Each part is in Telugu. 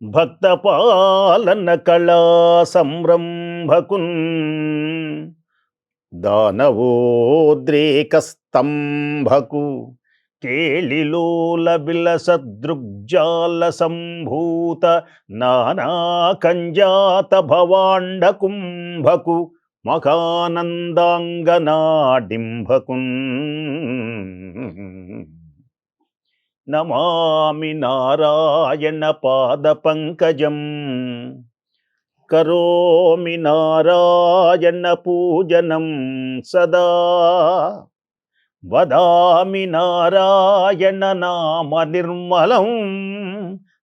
భక్త పాలన కళా సంరంభకున్ దానవోద్రేక స్తంభకు కేళిలోల బిలసదృగ్జాల సంభూత నానాకంజాత భవాండ కుంభకు మకానందాంగనాడింభకున్ నమామి నారాయణ పాద పంకజం. కరోమి నారాయణ పూజనం సదా. వదామి నారాయణ నామ నిర్మలం.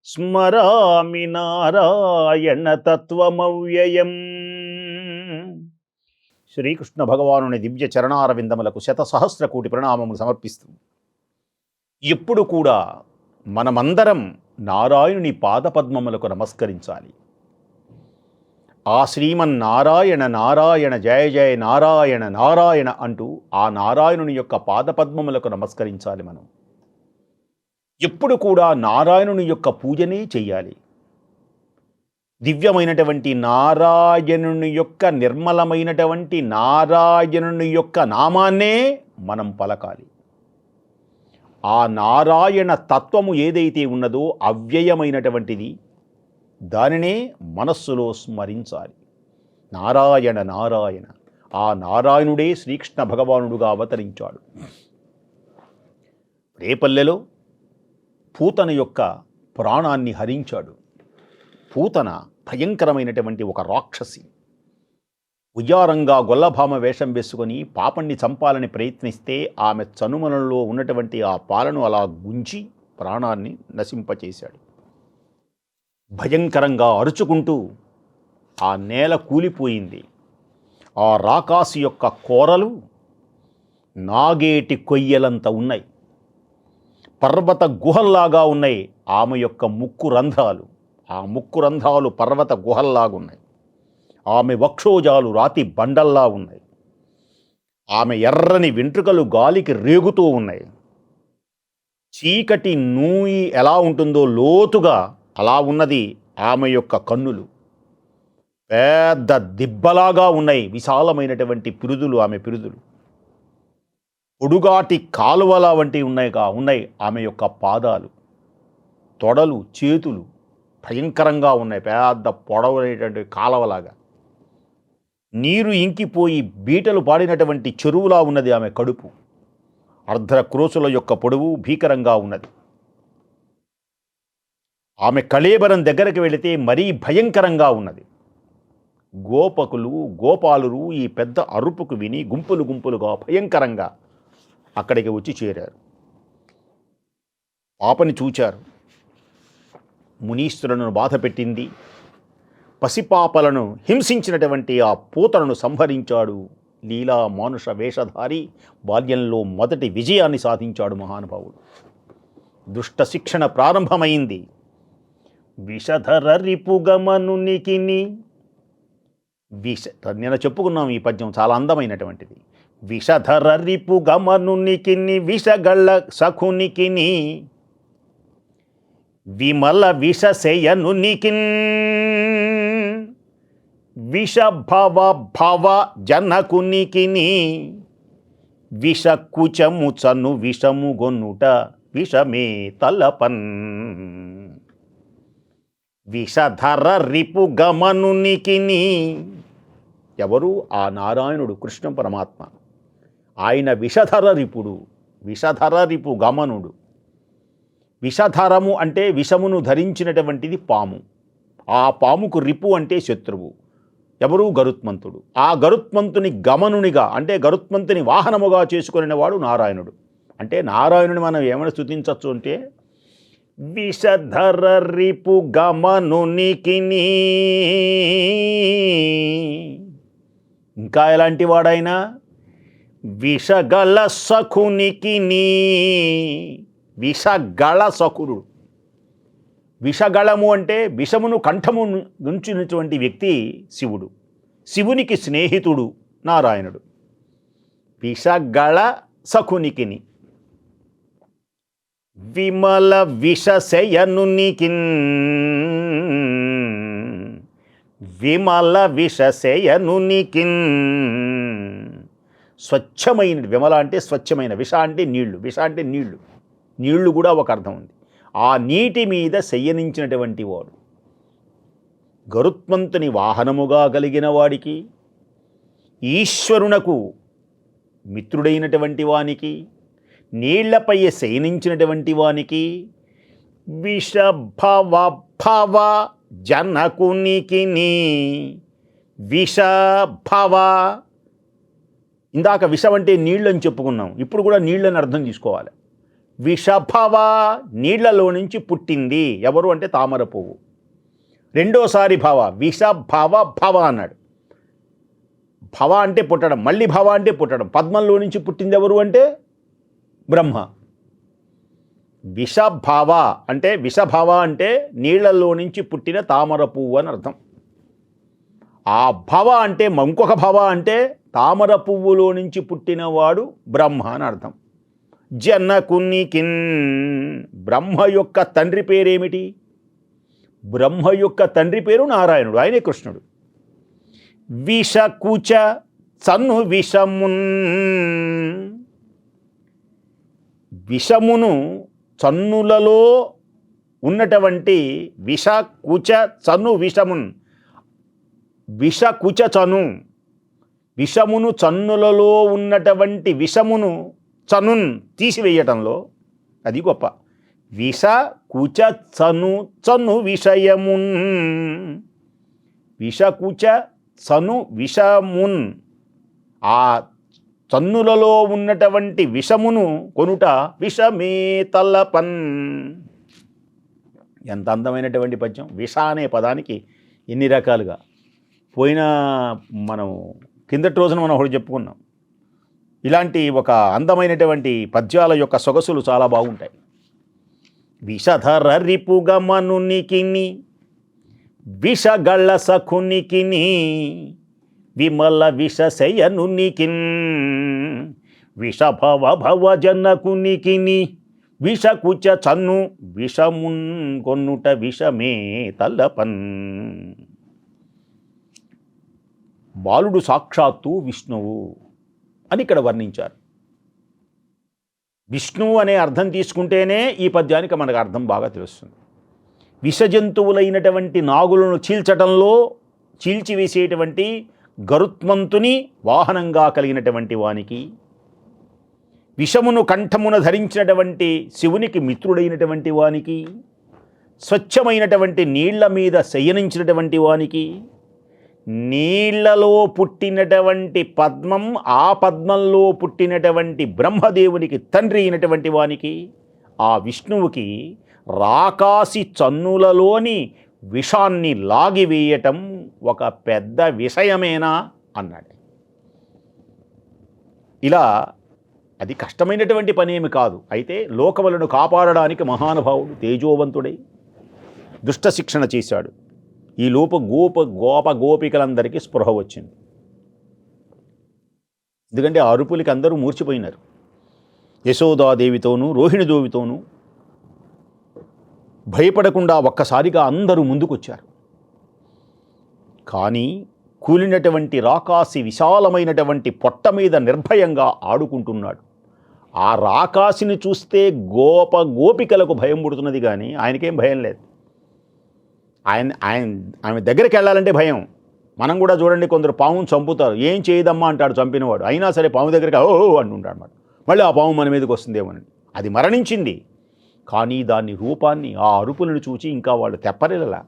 స్మరామి నారాయణ తత్వమవ్యయం. శ్రీకృష్ణ భగవానుని దివ్య చరణారవిందములకు శత సహస్ర కోటి ప్రణామములు సమర్పిస్తూ ఎప్పుడు కూడా మనమందరం నారాయణుని పాదపద్మములకు నమస్కరించాలి. ఆ శ్రీమన్నారాయణ నారాయణ జయ జయ నారాయణ నారాయణ అంటూ ఆ నారాయణుని యొక్క పాదపద్మములకు నమస్కరించాలి మనం. ఎప్పుడు కూడా నారాయణుని యొక్క పూజనే చేయాలి. దివ్యమైనటువంటి నారాయణుని యొక్క నిర్మలమైనటువంటి నారాయణుని యొక్క నామాన్నే మనం పలకాలి. ఆ నారాయణ తత్వము ఏదైతే ఉన్నదో అవ్యయమైనటువంటిది దానినే మనస్సులో స్మరించాలి. నారాయణ నారాయణ. ఆ నారాయణుడే శ్రీకృష్ణ భగవానుడుగా అవతరించాడు. రేపల్లెలో పూతన యొక్క ప్రాణాన్ని హరించాడు. పూతన భయంకరమైనటువంటి ఒక రాక్షసి. ఉయ్యారంగా గొల్లభామ వేషం వేసుకొని పాపణ్ణి చంపాలని ప్రయత్నిస్తే ఆమె చనుమలలో ఉన్నటువంటి ఆ పాలను అలా గుంచి ప్రాణాన్ని నశింపచేశాడు. భయంకరంగా అరుచుకుంటూ ఆ నేల కూలిపోయింది. ఆ రాకాసు యొక్క కోరలు నాగేటి కొయ్యలంత ఉన్నాయి. పర్వత గుహల్లాగా ఉన్నాయి ఆమె యొక్క ముక్కు రంధ్రాలు. ఆ ముక్కు రంధ్రాలు పర్వత గుహల్లాగున్నాయి. ఆమె వక్షోజాలు రాతి బండల్లా ఉన్నాయి. ఆమె ఎర్రని వెంట్రుకలు గాలికి రేగుతూ ఉన్నాయి. చీకటి నూయి ఎలా ఉంటుందో లోతుగా అలా ఉన్నది ఆమె యొక్క కన్నులు. పెద్ద దిబ్బలాగా ఉన్నాయి విశాలమైనటువంటి పిరుదులు ఆమె పిరుదులు. పొడుగాటి కాలువల వంటి ఉన్నాయిగా ఉన్నాయి ఆమె యొక్క పాదాలు. తొడలు చేతులు భయంకరంగా ఉన్నాయి. పెద్ద పొడవైనటువంటి కాలవలాగా. నీరు ఇంకిపోయి బీటలు పాడినటువంటి చెరువులా ఉన్నది ఆమె కడుపు. అర్ధర క్రోసుల యొక్క పొడవు భీకరంగా ఉన్నది. ఆమె కళేబరం దగ్గరికి వెళితే మరీ భయంకరంగా ఉన్నది. గోపకులు గోపాలురు ఈ పెద్ద అరుపుకు విని గుంపులు గుంపులుగా భయంకరంగా అక్కడికి వచ్చి చేరారు. పాపని చూచారు. మునీశ్వరులను బాధ పెట్టింది. పసిపాపలను హింసించినటువంటి ఆ పూతలను సంహరించాడు లీలా మానుష వేషధారి బాల్యంలో మొదటి విజయాన్ని సాధించాడు మహానుభావుడు. దుష్ట శిక్షణ ప్రారంభమైంది. విషధర రిపుగమనునికి విష నిన్న చెప్పుకున్నాం ఈ పద్యం చాలా అందమైనటువంటిది. విషధర రిపుగమనునికి విషగళ్ళ సఖునికి విమల విషశయనునికిన్ విషభవ భవ జనకునికిని విషకుచముచను విషము గొన్నుట విషమే తలపన్. విషధర రిపు గమనునికిని ఎవరు? ఆ నారాయణుడు కృష్ణ పరమాత్మ. ఆయన విషధర రిపుడు విషధర రిపు గమనుడు. విషధరము అంటే విషమును ధరించినటువంటిది పాము. ఆ పాముకు రిపు అంటే శత్రువు. ఎవరు గరుత్మంతుడు. ఆ గరుత్మంతుని గమనునిగా అంటే గరుత్మంతుని వాహనముగా చేసుకునే వాడు నారాయణుడు. అంటే నారాయణుని మనం ఏమైనా స్థుతించవచ్చు అంటే విషధర రిపు గమనునికి ఇంకా ఎలాంటి వాడైనా విషగల సఖునికి విషగళ సఖురుడు విషగళము అంటే విషమును కంఠము నుంచినటువంటి వ్యక్తి శివుడు. శివునికి స్నేహితుడు నారాయణుడు. విషగళ సఖునికిని విమల విషశయనునికి విమల విషశయనునికి స్వచ్ఛమైన విమల అంటే స్వచ్ఛమైన విష అంటే నీళ్ళు. విష అంటే నీళ్ళు. నీళ్ళు కూడా ఒక అర్థం ఉంది. ఆ నీటి మీద శయనించినటువంటి వాడు. గరుత్మంతుని వాహనముగా కలిగిన వాడికి ఈశ్వరునకు మిత్రుడైనటువంటి వానికి నీళ్ళపై శయనించినటువంటి వానికి విషభవ భవ జనకునికి విషభవ. ఇందాక విషం అంటే నీళ్ళని చెప్పుకున్నాం. ఇప్పుడు కూడా నీళ్ళని అర్థం తీసుకోవాలి విషభవ నీళ్ళలో నుంచి పుట్టింది. ఎవరు అంటే తామర పువ్వు. రెండోసారి భవ విషభవ భవ అన్నాడు. భవ అంటే పుట్టడం మళ్ళీ భవ అంటే పుట్టడం. పద్మంలో నుంచి పుట్టింది ఎవరు అంటే? బ్రహ్మ. విషభావ అంటే విషభావ అంటే నీళ్ళలో నుంచి పుట్టిన తామర పువ్వు అని అర్థం. ఆ భవ అంటే ఇంకొక భవ అంటే తామర పువ్వులో నుంచి పుట్టినవాడు బ్రహ్మ అని అర్థం. జనకునికిన్ బ్రహ్మ యొక్క తండ్రి పేరేమిటి? బ్రహ్మ యొక్క తండ్రి పేరు నారాయణుడు ఆయనే కృష్ణుడు. విషకుచ చన్ను విషమున్. విషమును చన్నులలో ఉన్నటువంటి విష కుచ చను విషమున్. విష కుచ చను విషమును చన్నులలో ఉన్నటువంటి విషమును చనున్ తీసివేయటంలో అది గొప్ప. విష కుచ చను చను విషయమున్. విషకుచ చను విషమున్. ఆ చన్నులలో ఉన్నటువంటి విషమును కొనుట విషమే తల్లపన్ ఎంత అందమైనటువంటి పద్యం. విష అనే పదానికి ఎన్ని రకాలుగా. పోయిన మనం కిందటి రోజున మనం ఒకటి చెప్పుకున్నాం. ఇలాంటి ఒక అందమైనటువంటి పద్యాల యొక్క సొగసులు చాలా బాగుంటాయి. విషధర రిపుగమనునికిని విషగళ్ళ సఖునికిని విమల విషశయనునికిన్ విషభవ భవ జనకునికిని విషకుచ చన్ను విషమున్ కొన్నుట విషమే తల్లపన్ బాలుడు సాక్షాత్తు విష్ణువు. అని ఇక్కడ వర్ణించారు. విష్ణువు అనే అర్థం తీసుకుంటేనే ఈ పద్యానికి మనకు అర్థం బాగా తెలుస్తుంది. విషజంతువులైనటువంటి నాగులను చీల్చటంలో చీల్చివేసేటువంటి గరుత్మంతుని వాహనంగా కలిగినటువంటి వానికి విషమును కంఠమున ధరించినటువంటి శివునికి మిత్రుడైనటువంటి వానికి స్వచ్ఛమైనటువంటి నీళ్ళ మీద శయనించినటువంటి వానికి నీళ్ళలో పుట్టినటువంటి పద్మం ఆ పద్మంలో పుట్టినటువంటి బ్రహ్మదేవునికి తండ్రి అయినటువంటి వానికి ఆ విష్ణువుకి రాకాసి చన్నులలోని విషాన్ని లాగివేయటం ఒక పెద్ద విషయమేనా అన్నాడు. ఇలా అది కష్టమైనటువంటి పని ఏమి కాదు. అయితే లోకములను కాపాడడానికి మహానుభావుడు తేజోవంతుడై దుష్ట శిక్షణ చేశాడు. ఈ లోప గోప గోప గోపికలందరికీ స్పృహ వచ్చింది. ఎందుకంటే అరుపులకి అందరూ మూర్చిపోయినారు. యశోదాదేవితోనూ రోహిణిదేవితోనూ భయపడకుండా ఒక్కసారిగా అందరూ ముందుకొచ్చారు. కానీ కూలినటువంటి రాకాసి విశాలమైనటువంటి పొట్ట మీద నిర్భయంగా ఆడుకుంటున్నాడు. ఆ రాకాసిని చూస్తే గోప గోపికలకు భయం పుడుతున్నది కానీ ఆయనకేం భయం లేదు. ఆయన ఆయన ఆమె దగ్గరికి వెళ్ళాలంటే భయం. మనం కూడా చూడండి కొందరు పావును చంపుతారు. ఏం చేయదమ్మా అంటాడు చంపినవాడు. అయినా సరే పాము దగ్గరికి ఓ అంటుంటాడు అనమాట మళ్ళీ ఆ పాము మన మీదకి వస్తుందేమోనని అది మరణించింది. కానీ దాని రూపాన్ని ఆ అరుపులను చూచి ఇంకా వాళ్ళు తెప్పరిలలా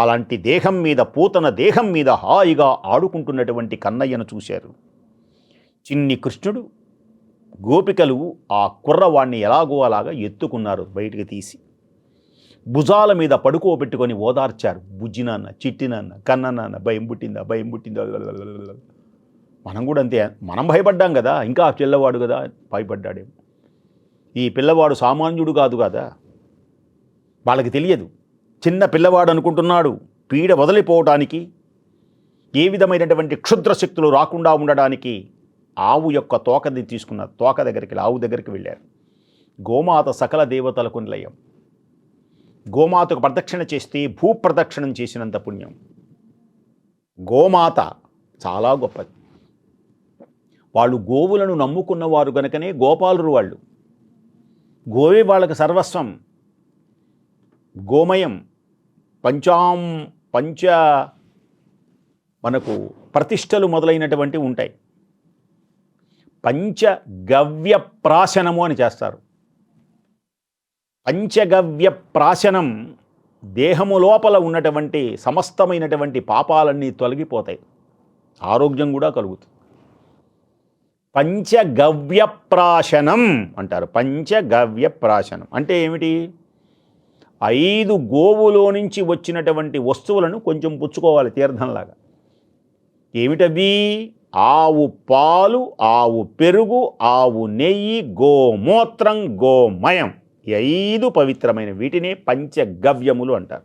అలాంటి దేహం మీద పూతన దేహం మీద హాయిగా ఆడుకుంటున్నటువంటి కన్నయ్యను చూశారు. చిన్ని కృష్ణుడు గోపికలు ఆ కుర్రవాణ్ణి ఎలాగో అలాగా ఎత్తుకున్నారు బయటికి తీసి. భుజాల మీద పడుకోబెట్టుకొని ఓదార్చారు. బుజ్జి నాన్న చిట్టి కన్న నాన్న భయం పుట్టిందా భయం పుట్టిందా మనం కూడా అంతే మనం భయపడ్డాం కదా ఇంకా పిల్లవాడు కదా భయపడ్డాడేమో ఈ పిల్లవాడు సామాన్యుడు కాదు కదా వాళ్ళకి తెలియదు చిన్న పిల్లవాడు అనుకుంటున్నాడు పీడ వదిలిపోవటానికి ఏ విధమైనటువంటి క్షుద్ర శక్తులు రాకుండా ఉండడానికి ఆవు యొక్క తోకది తీసుకున్న తోక దగ్గరికి వెళ్ళి ఆవు దగ్గరికి వెళ్ళారు గోమాత సకల దేవతలకు నిలయం గోమాతకు ప్రదక్షిణ చేస్తే భూప్రదక్షిణం చేసినంత పుణ్యం. గోమాత చాలా గొప్పది. వాళ్ళు గోవులను నమ్ముకున్నవారు గనకనే గోపాలురు వాళ్ళు. గోవే వాళ్ళకి సర్వస్వం. గోమయం పంచాం పంచ మనకు ప్రతిష్టలు మొదలైనటువంటి ఉంటాయి. పంచగవ్య ప్రాశనము అని చేస్తారు. పంచగవ్య ప్రాశనం దేహము లోపల ఉన్నటువంటి సమస్తమైనటువంటి పాపాలన్నీ తొలగిపోతాయి. ఆరోగ్యం కూడా కలుగుతుంది. పంచగవ్య ప్రాశనం అంటారు. పంచగవ్య ప్రాశనం అంటే ఏమిటి? ఐదు గోవులో నుంచి వచ్చినటువంటి వస్తువులను కొంచెం పుచ్చుకోవాలి తీర్థంలాగా. ఏమిటవి? ఆవు పాలు ఆవు పెరుగు ఆవు నెయ్యి గోమూత్రం గోమయం. ఈ ఐదు పవిత్రమైన వీటినే పంచగవ్యములు అంటారు.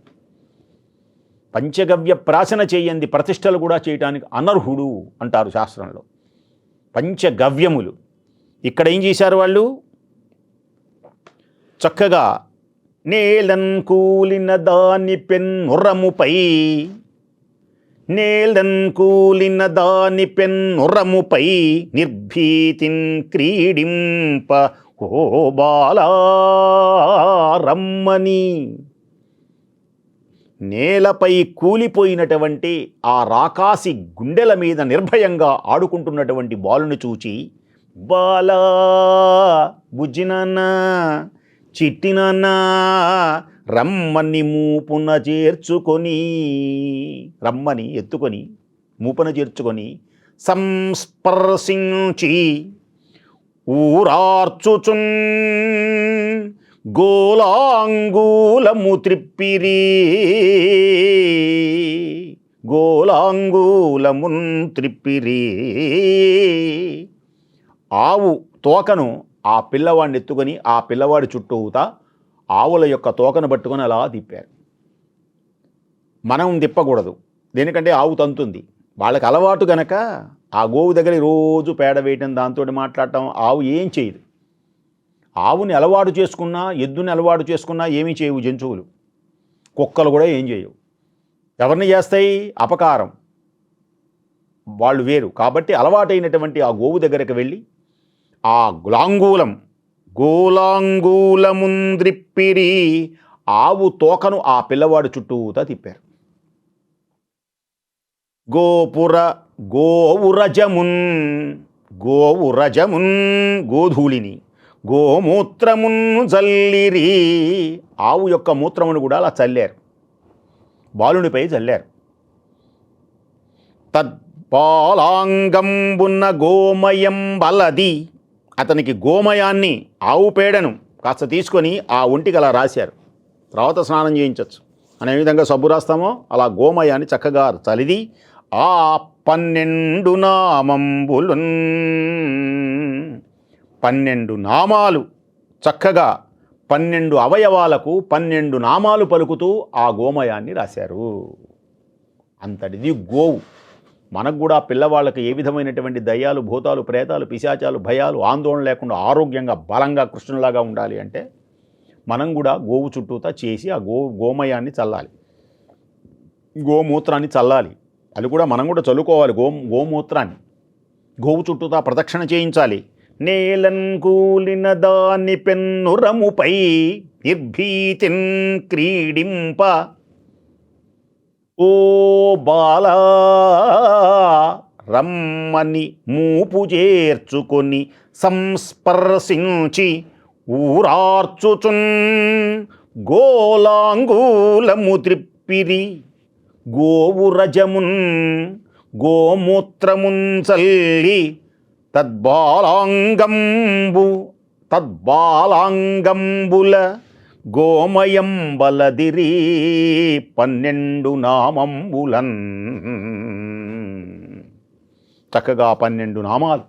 పంచగవ్య ప్రాసన చేయంది ప్రతిష్టలు కూడా చేయటానికి అనర్హుడు అంటారు శాస్త్రంలో. పంచగవ్యములు. ఇక్కడ ఏం చేశారు వాళ్ళు? చక్కగా నేలన్ కూలిన దాని పెన్నుర్రముపై నేలన్ కూలిన దాని పెన్నుర్రముపై నిర్భీతిన్ క్రీడింప ఓ బాలా రమ్మని నేలపై కూలిపోయినటువంటి ఆ రాకాసి గుండెల మీద నిర్భయంగా ఆడుకుంటున్నటువంటి బాలుని చూచి బాలా బుజ్జినాన్న చిట్టినాన్న రమ్మని మూపున చేర్చుకొని రమ్మని ఎత్తుకొని మూపున చేర్చుకొని సంస్పర్శించి ఊరార్చుచున్. గోలాంగూలము త్రిప్పిరి. గోలాంగూలమున్ త్రిప్పిరి. ఆవు తోకను ఆ పిల్లవాడిని ఎత్తుకొని ఆ పిల్లవాడి చుట్టూతా ఆవుల యొక్క తోకను పట్టుకొని అలా తిప్పారు. మనం తిప్పకూడదు. దేనికంటే ఆవు తంతుంది. వాళ్ళకి అలవాటు గనక ఆ గోవు దగ్గర రోజు పేడ వేయటం దాంతో మాట్లాడటం ఆవు ఏం చేయదు. ఆవుని అలవాటు చేసుకున్నా ఎద్దుని అలవాటు చేసుకున్నా ఏమీ చేయవు జంతువులు. కుక్కలు కూడా ఏం చేయవు. ఎవరిని చేస్తాయి? అపకారం. వాళ్ళు వేరు. కాబట్టి అలవాటైనటువంటి ఆ గోవు దగ్గరకు వెళ్ళి ఆ గులాంగూలం గోలాంగూలముంద్రిప్పిరి ఆవు తోకను ఆ పిల్లవాడు చుట్టూతా తిప్పారు. గోపుర గోవురజమున్ గోవురజమున్ గోధూళిని గోమూత్రమున్ జల్లిరి. ఆవు యొక్క మూత్రమును కూడా అలా చల్లారు. బాలునిపై చల్లారు. తద్బాలాంగంబున్న గోమయం బలది. అతనికి గోమయాన్ని ఆవు పేడను కాస్త తీసుకొని ఆ ఒంటికి అలా రాశారు. తర్వాత స్నానం చేయించవచ్చు అనే విధంగా సబ్బు రాస్తామో అలా గోమయాన్ని చక్కగా చలిది. ఆ పన్నెండు నామంబులున్. పన్నెండు నామాలు చక్కగా పన్నెండు అవయవాలకు పన్నెండు నామాలు పలుకుతూ ఆ గోమయాన్ని రాశారు. అంతటిది గోవు. మనకు కూడా పిల్లవాళ్ళకి ఏ విధమైనటువంటి దయ్యాలు భూతాలు ప్రేతాలు పిశాచాలు భయాలు ఆందోళన లేకుండా ఆరోగ్యంగా బలంగా కృష్ణులాగా ఉండాలి అంటే మనం కూడా గోవు చుట్టూతా చేసి ఆ గో గోమయాన్ని చల్లాలి. గోమూత్రాన్ని చల్లాలి. అది కూడా మనం కూడా చల్లుకోవాలి గో గోమూత్రాన్ని. గోవు చుట్టూతా ప్రదక్షిణ చేయించాలి. నేలన్ కూలిన దాని పెన్నురముపై నిర్భీతిన్ క్రీడింప. ఓ బాలా రమ్మని మూపు చేర్చుకొని సంస్పర్శించి ఊరార్చుచున్ గోలాంగూలము త్రిప్పిరి. గోవురజమున్ గోమూత్రమున్ చల్లి తద్బాలాంగంబు తద్బాలాంగంబుల గోమయం బలదిరి పన్నెండు నామంబులన్. చక్కగా పన్నెండు నామాలు.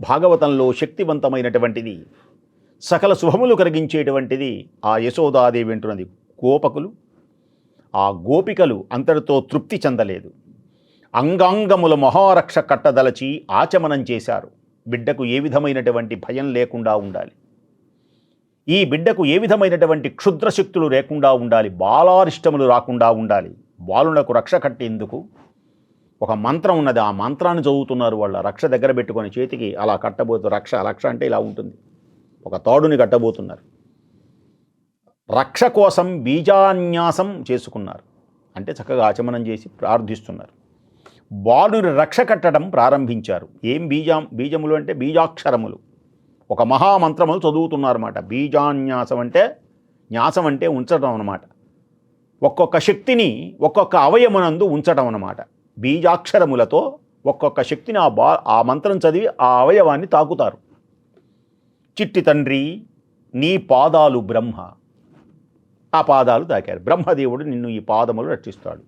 భాగవతంలో శక్తివంతమైనటువంటిది సకల శుభములు కలిగించేటువంటిది ఆ యశోదాదేవి అంటున్నది. గోపకులు ఆ గోపికలు అంతటితో తృప్తి చెందలేదు. అంగాంగముల మహారక్ష కట్టదలచి ఆచమనం చేశారు. బిడ్డకు ఏ విధమైనటువంటి భయం లేకుండా ఉండాలి. ఈ బిడ్డకు ఏ విధమైనటువంటి క్షుద్రశక్తులు లేకుండా ఉండాలి. బాలారిష్టములు రాకుండా ఉండాలి. బాలునకు రక్ష కట్టేందుకు ఒక మంత్రం ఉన్నది. ఆ మంత్రాన్ని చదువుతున్నారు వాళ్ళ రక్ష దగ్గర పెట్టుకొని చేతికి అలా కట్టబోతు రక్ష రక్ష అంటే ఇలా ఉంటుంది. ఒక తాడుని కట్టబోతున్నారు. రక్ష కోసం బీజాన్యాసం చేసుకున్నారు. అంటే చక్కగా ఆచమనం చేసి ప్రార్థిస్తున్నారు. బాలుని రక్ష కట్టడం ప్రారంభించారు. ఏం బీజం బీజములు అంటే బీజాక్షరములు. ఒక మహామంత్రములు చదువుతున్నారన్నమాట. బీజాన్యాసం అంటే న్యాసం అంటే ఉంచడం అన్నమాట. ఒక్కొక్క శక్తిని ఒక్కొక్క అవయమునందు ఉంచడం అన్నమాట. బీజాక్షరములతో ఒక్కొక్క శక్తిని ఆ బా ఆ మంత్రం చదివి ఆ అవయవాన్ని తాకుతారు. చిట్టి తండ్రి నీ పాదాలు బ్రహ్మ. ఆ పాదాలు తాకారు బ్రహ్మదేవుడు నిన్ను ఈ పాదములు రక్షిస్తాడు.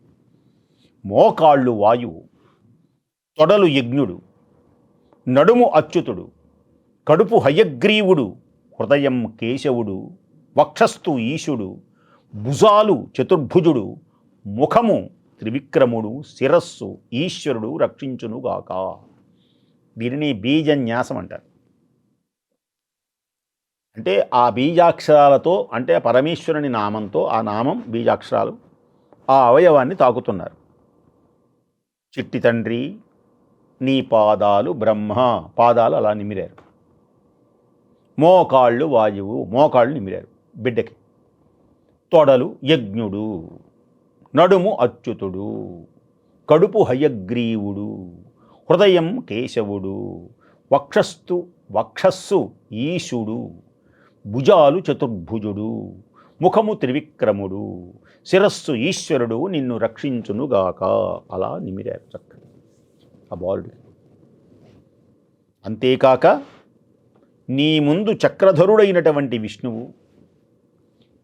మోకాళ్ళు వాయువు తొడలు యజ్ఞుడు నడుము అచ్యుతుడు కడుపు హయగ్రీవుడు హృదయం కేశవుడు వక్షస్థు ఈశుడు భుజాలు చతుర్భుజుడు ముఖము త్రివిక్రముడు శిరస్సు ఈశ్వరుడు రక్షించునుగాక. దీనిని బీజన్యాసం అంటారు అంటే ఆ బీజాక్షరాలతో అంటే పరమేశ్వరుని నామంతో ఆ నామం బీజాక్షరాలు ఆ అవయవాన్ని తాకుతున్నారు. చిట్టి తండ్రి నీ పాదాలు బ్రహ్మ. పాదాలు అలా నిమిరారు. మోకాళ్ళు వాయువు మోకాళ్ళు నిమిరారు బిడ్డకి. తొడలు యజ్ఞుడు నడుము అచ్యుతుడు కడుపు హయగ్రీవుడు హృదయం కేశవుడు వక్షస్థు వక్షస్సు ఈశుడు. భుజాలు చతుర్భుజుడు ముఖము త్రివిక్రముడు శిరస్సు ఈశ్వరుడు నిన్ను రక్షించునుగాక. అలా నిమిరారు చక్కగా. ఆ బాలుడు. అంతేకాక నీ ముందు చక్రధరుడైనటువంటి విష్ణువు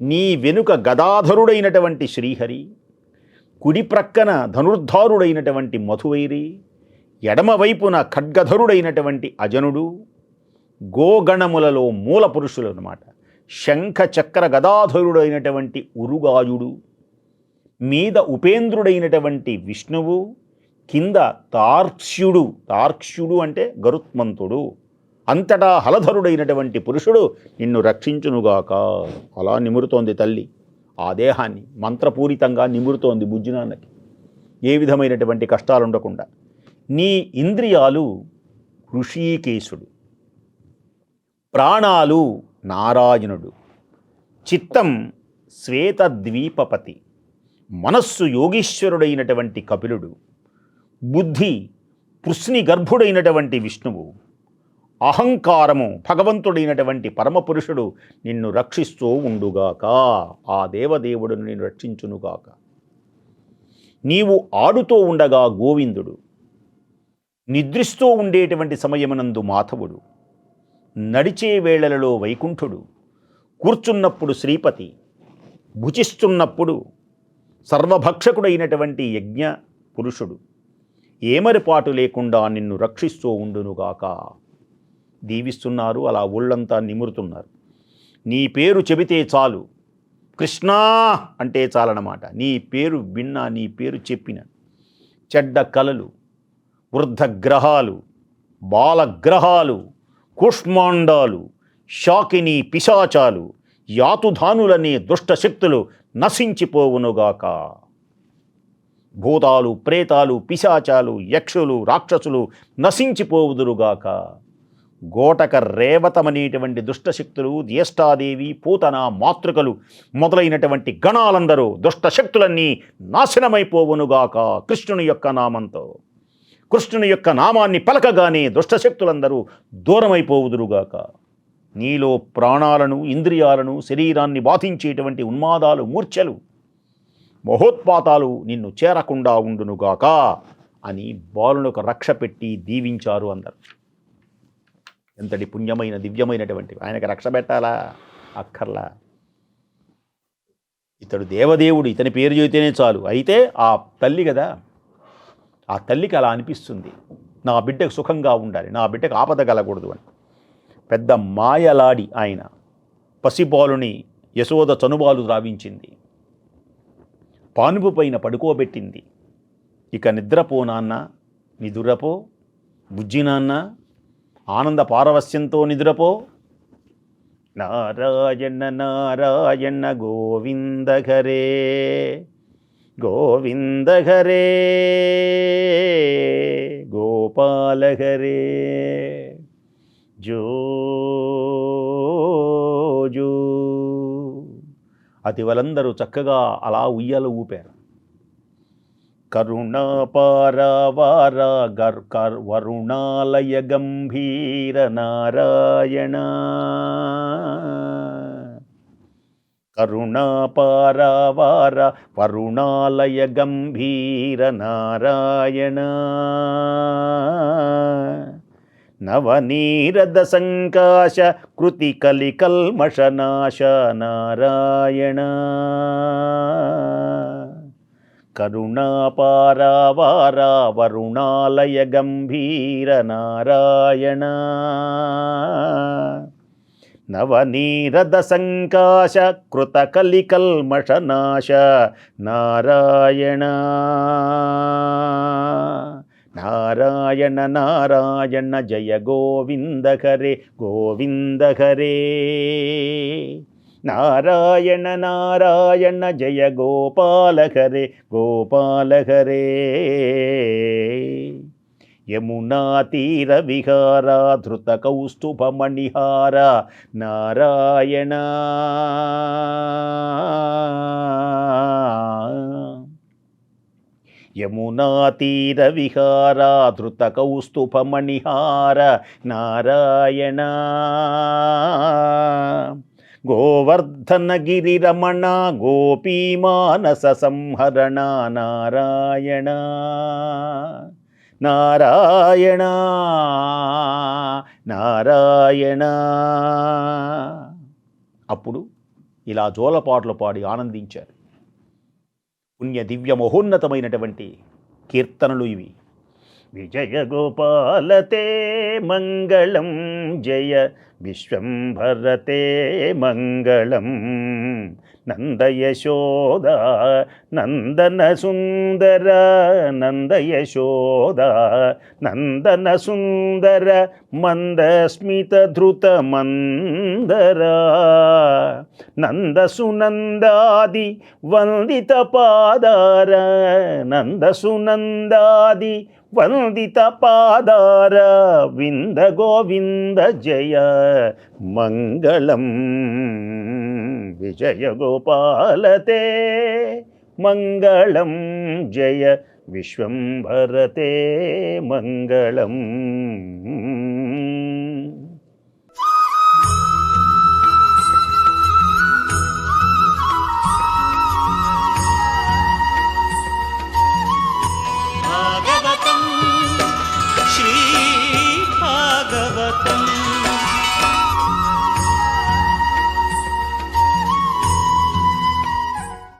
నీ వెనుక గదాధరుడైనటువంటి శ్రీహరి కుడి ప్రక్కన ధనుర్ధారుడైనటువంటి మధువైరి ఎడమవైపున ఖడ్గధరుడైనటువంటి అజనుడు గోగణములలో మూల పురుషులు అనమాట శంఖ చక్ర గదాధరుడైనటువంటి ఉరుగాయుడు మీద ఉపేంద్రుడైనటువంటి విష్ణువు కింద తార్క్ష్యుడు. తార్క్ష్యుడు అంటే గరుత్మంతుడు. అంతటా హలధరుడైనటువంటి పురుషుడు నిన్ను రక్షించునుగాక. అలా నిమురుతోంది తల్లి. ఆ దేహాన్ని మంత్రపూరితంగా నిమురుతోంది బుజ్జినాన్నకి. ఏ విధమైనటువంటి కష్టాలు ఉండకుండా నీ ఇంద్రియాలు ఋషీకేశుడు. ప్రాణాలు నారాయణుడు. చిత్తం శ్వేతద్వీపపతి. మనస్సు యోగీశ్వరుడైనటువంటి కపిలుడు. బుద్ధి పృష్ణి గర్భుడైనటువంటి విష్ణువు. అహంకారము భగవంతుడైనటువంటి పరమపురుషుడు నిన్ను రక్షిస్తూ ఉండుగాక. ఆ దేవదేవుడు నిన్ను రక్షించునుగాక. నీవు ఆడుతూ ఉండగా గోవిందుడు. నిద్రిస్తూ ఉండేటువంటి సమయమునందు మాధవుడు. నడిచే వేళలలో వైకుంఠుడు కూర్చున్నప్పుడు శ్రీపతి భుజిస్తున్నప్పుడు సర్వభక్షకుడైనటువంటి యజ్ఞ పురుషుడు. ఏమరిపాటు లేకుండా నిన్ను రక్షిస్తూ ఉండునుగాక. దీవిస్తున్నారు అలా ఒళ్ళంతా నిమురుతున్నారు. నీ పేరు చెబితే చాలు. కృష్ణా అంటే చాలన్నమాట. నీ పేరు విన్నా నీ పేరు చెప్పిన చెడ్డ కలలు వృద్ధ గ్రహాలు బాలగ్రహాలు కుష్మాండాలు శాకిని పిశాచాలు యాతుధానులనే దుష్టశక్తులు నశించిపోవునుగాక. భూతాలు ప్రేతాలు పిశాచాలు యక్షులు రాక్షసులు నశించిపోవుదురుగాక. గోటక రేవతమనేటువంటి దుష్టశక్తులు జ్యేష్ఠాదేవి పూతన మాతృకలు మొదలైనటువంటి గణాలందరూ దుష్టశక్తులన్నీ నాశనమైపోవునుగాక కృష్ణుని యొక్క నామంతో. కృష్ణుని యొక్క నామాన్ని పలకగానే దుష్టశక్తులందరూ దూరమైపోవుదురుగాక. నీలో ప్రాణాలను ఇంద్రియాలను శరీరాన్ని బాధించేటువంటి ఉన్మాదాలు మూర్ఛలు మహోత్పాతాలు నిన్ను చేరకుండా ఉండునుగాక అని బాలునకు రక్ష పెట్టి దీవించారు అందరు. ఎంతటి పుణ్యమైన దివ్యమైనటువంటి ఆయనకు రక్ష పెట్టాలా? అక్కర్లా. ఇతడు దేవదేవుడు ఇతని పేరు చెబితేనే చాలు. అయితే ఆ తల్లి కదా ఆ తల్లికి అలా అనిపిస్తుంది. నా బిడ్డకు సుఖంగా ఉండాలి నా బిడ్డకు ఆపద కలగకూడదు అని. పెద్ద మాయలాడి ఆయన పసిపాలుని యశోద చనుబాలు ద్రావించింది. పానుపు పైన పడుకోబెట్టింది. ఇక నిద్రపో నాన్న నిదురపో. బుజ్జి నాన్న ఆనంద పారవస్యంతో నిదురపో. నారాయణ నారాయణ గోవింద హరే గోవింద హరే గోపాల హరే జో జో అతివలందరూ చక్కగా అలా ఉయ్యాల ఊపారు కరుణాపారావార గర్ కర్ వరుణాలయ గంభీర నారాయణ கருணாபாராவார வருணாலய கம்பீர நாராயண நவநீரதசங்காச कृतिकलिकल्मषनाश नारायण करुणापारावारा वरुणालयगम्भीरनारायण కరుణాపారావార వరుణాలయ నవనీరద సంకాశ కృత కలికల్మషనాశ నారాయణ నారాయణ నారాయణ జయ గోవింద హరే గోవింద హరే. నారాయణ నారాయణ జయ గోపాల హరే గోపాల హరే. యమునాతీర విహారా ధృత కౌస్తుభమణిహార నారాయణ. యమునా తీర ధృత కౌస్తుభ నారాయణ. గోవర్ధనగిరిరమణ గోపీమానస సంహరణ నారాయణ. నారాయణ నారాయణ. అప్పుడు ఇలా జోలపాటలు పాడి ఆనందించారు. పుణ్య దివ్య మహోన్నతమైనటువంటి కీర్తనలు ఇవి. విజయ గోపాలతే మంగళం జయ विश्वम्भरते मङ्गलं नन्दयशोदा नन्दनसुन्दर नन्दयशोदा नन्दनसुन्दर मन्दस्मितधृतमन्दरा नन्दसुनन्दादि वन्दितपादार नन्दसुनन्दादि वन्दितपादार विन्द गोविन्द जय మంగళం విజయగోపాలతే మంగళం జయ విశ్వంభరతే మంగళం